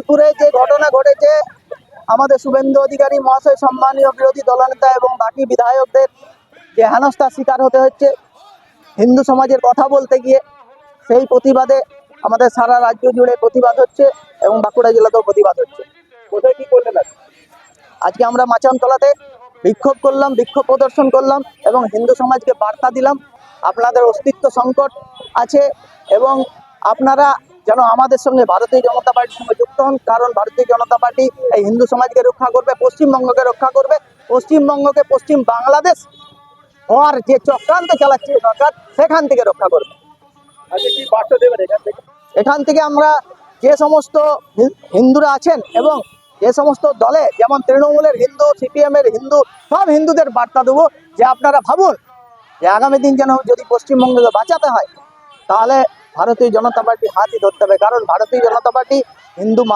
বোলপুরে যে ঘটনা ঘটেছে, আমাদের শুভেন্দু অধিকারী, মহাশয় সম্মানীয় বিরোধী দলনেতা এবং বাকি বিধায়কদের যে হেনস্থার শিকার হতে হচ্ছে, হিন্দু সমাজের কথা বলতে গিয়ে সেই প্রতিবাদে আমাদের সারা রাজ্য জুড়ে প্রতিবাদ হচ্ছে এবং বাঁকুড়া জেলাতেও প্রতিবাদ হচ্ছে। কোথায় কি করলেন আজকে আমরা মাচানতলাতে বিক্ষোভ করলাম, বিক্ষোভ প্রদর্শন করলাম এবং হিন্দু সমাজকে বার্তা দিলাম। আপনাদের অস্তিত্ব সংকট আছে এবং আপনারা যেন আমাদের সঙ্গে ভারতীয় জনতা পার্টির সঙ্গে যুক্ত হন। কারণ ভারতীয় জনতা পার্টি এই হিন্দু সমাজকে রক্ষা করবে পশ্চিমবঙ্গকে রক্ষা করবে। পশ্চিমবঙ্গকে পশ্চিম বাংলাদেশ হওয়ার যে চক্রান্ত চালাচ্ছে সরকার সেখান থেকে রক্ষা করবে। দেবেন এখান থেকে? আমরা যে সমস্ত হিন্দুরা আছেন এবং যে সমস্ত দলে যেমন তৃণমূলের হিন্দু সিপিএম এর হিন্দু সব হিন্দুদের বার্তা দেবো যে আপনারা ভাবুন যে আগামী দিন যেন যদি পশ্চিমবঙ্গকে বাঁচাতে হয় তাহলে ভারতীয় জনতা পার্টি হাতই ধরতে হবে। কারণ ভারতীয় জনতা পার্টি হিন্দু